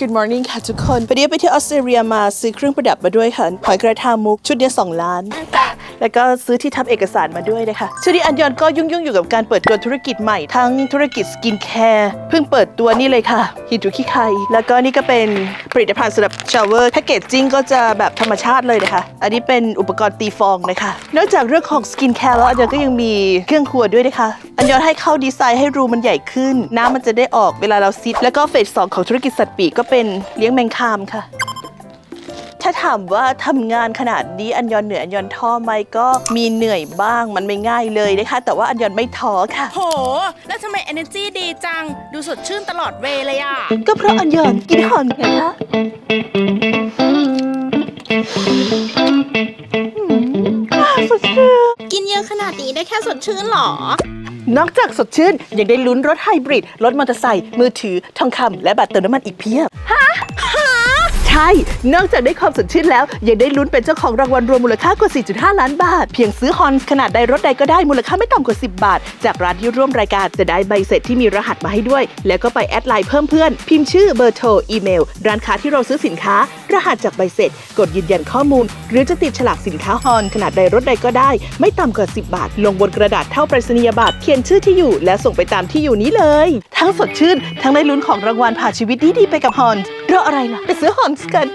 Good morning ค่ะทุกคนวันนี้ไปที่ออสเตรเลียมาซื้อเครื่องประดับมาด้วยค่ะหอยกระทามุกชุดเดียว2ล้าน แล้วก็ซื้อที่ทำเอกสารมาด้วยนะคะช่วงนี้อันยอนก็ยุ่งๆอยู่กับการเปิดตัวธุรกิจใหม่ทั้งธุรกิจสกินแคร์เพิ่งเปิดตัวนี่เลยค่ะฮิตุคิไคแล้วก็นี่ก็เป็นผลิตภัณฑ์สำหรับชาวเวอร์แพคเกจจิ้งก็จะแบบธรรมชาติเลยนะคะอันนี้เป็นอุปกรณ์ตีฟองนะคะนอกจากเรื่องของสกินแคร์แล้วอันยอนก็ยังมีเครื่องครัวด้วยนะคะ อันยอนให้เข้าดีไซน์ให้รูมันใหญ่ขึ้น น้ำมันจะได้ออกเวลาเราซิด แล้วก็เฟสสองของธุรกิจสัตว์ปีกก็เป็นเลี้ยงแมงคามค่ะ ถ้าถามว่าทำงานขนาดนี้อันยอนเหนื่อยอันยอนท้อไหมก็มีเหนื่อยบ้างมันไม่ง่ายเลยนะคะ แต่ว่าอันยอนไม่ท้อค่ะ โห แล้วทำไม energy ดีจัง ดูสดชื่นตลอดเวเลยอะ ก็เพราะอันยอนกินหอนไงคะอืมอ่าสดชื่นกินเย อะขนาดนี้ได้แค่สดชื่นหรอ นอกจากสดชื่น ยังได้ลุ้นรถไฮบริด รถมอเตอร์ไซค์ มือถือ ทองคำ และบัตรเติมน้ำมันอีกเพียบฮะ ใช่ นอกจากได้ความสดชื่นแล้ว ยังได้ลุ้นเป็นเจ้าของรางวัลรวมมูลค่ากว่า 4.5 ล้านบาท เพียงซื้อฮอนขนาดใดรถใดก็ได้มูลค่าไม่ต่ำกว่า 10 บาท จากร้านที่ร่วมรายการจะได้ใบเสร็จที่มีรหัสมาให้ด้วย แล้วก็ไปแอดไลน์เพิ่มเพื่อน พิมพ์ชื่อเบอร์โทรอีเมล ร้านค้าที่เราซื้อสินค้า รหัสจากใบเสร็จ กดยืนยันข้อมูล หรือจะติดฉลากสินค้าฮอนขนาดใดรถใดก็ได้ ไม่ต่ำกว่า 10 บาท ลงบนกระดาษเท่าไปรษณียบัตรเขียนชื่อที่อยู่ และส่งไปตามที่อยู่นี้เลย ทั้งสดชื่น ทั้งได้ลุ้นของรางวัลผ่าชีวิตดีๆไปกับฮอนรออะไรล่ะไปซื้อฮอนกัน